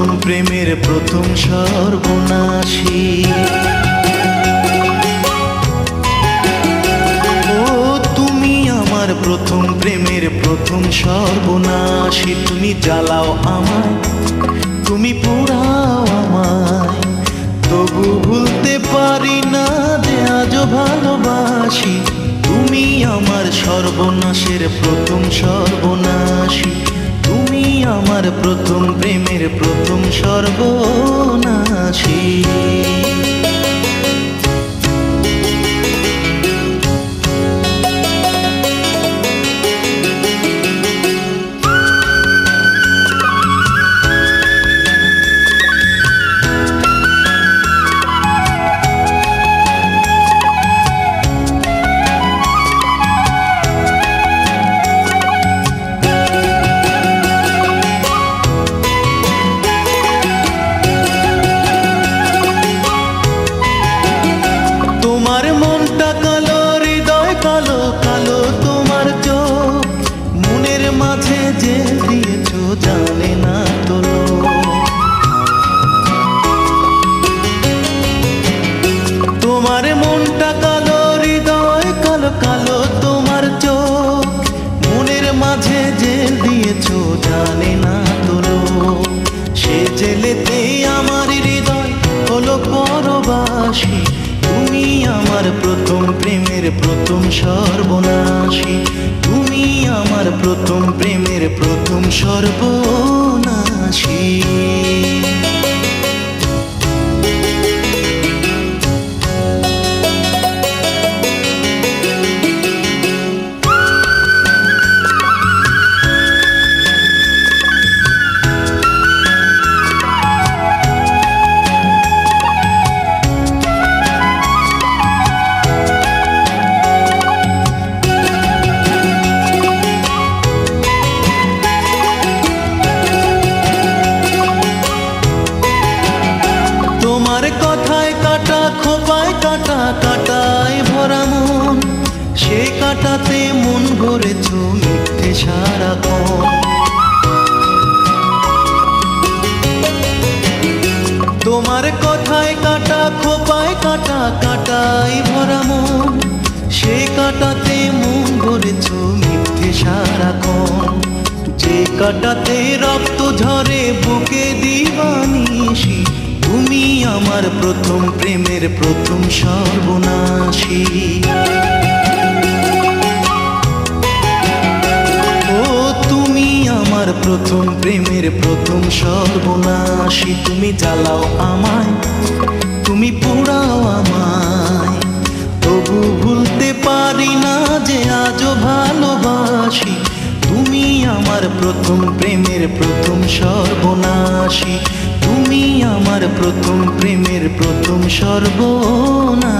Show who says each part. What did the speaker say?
Speaker 1: প্রথম প্রেমের প্রথম সর্বনাশী। আমার প্রথম প্রেমের প্রথম সর্বনাশী। তুমি জ্বালাও আমায়, তুমি পোড়াও আমায়। তবু ভুলতে পারি না যে আজও ভালোবাসি। তুমি আমার সর্বনাশের প্রথম সর্বনাশী। আমার প্রথম প্রেমের প্রথম সর্বনাশী। তোমার মনটা কালো, হৃদয় কালো কালো তোমার চোখ। মনের মাঝে জেল দিয়েছ, জানে না তো লোক। সে জেলেতে আমার হৃদয় হলো পরবাসী। তুমি আমার প্রথম প্রেমের প্রথম সর্বনাশী। তুমি আমার প্রথম প্রেমের প্রথম সর্বনাশী। তোমার কথায় কাটা, খোপায় কাটা, কাটায় ভরা মন। সে কাটাতে মন ভরেছ মিথ্যে সারাক্ষণ। তোমার কথায় কাটা, খোপায় কাটা কাটাই ভরা মন। সে কাটাতে মন ভরেছ মিথ্যে সারাক্ষণ। যে কাটাতে রক্ত ঝরে বুকে দিবানিসি তুমি আমার প্রথম প্রেমের প্রথম সর্বনাশী। ও তুমি আমার প্রথম প্রেমের প্রথম সর্বনাশী। তুমি জ্বালাও আমায়, তুমি পোড়াও আমায়। তবু ভুলতে পারি না যে আজও ভালোবাসি। তুমি আমার প্রথম প্রেমের প্রথম সর্বনাশী। আমি আমার প্রথম প্রেমের প্রথম সর্বনাশী।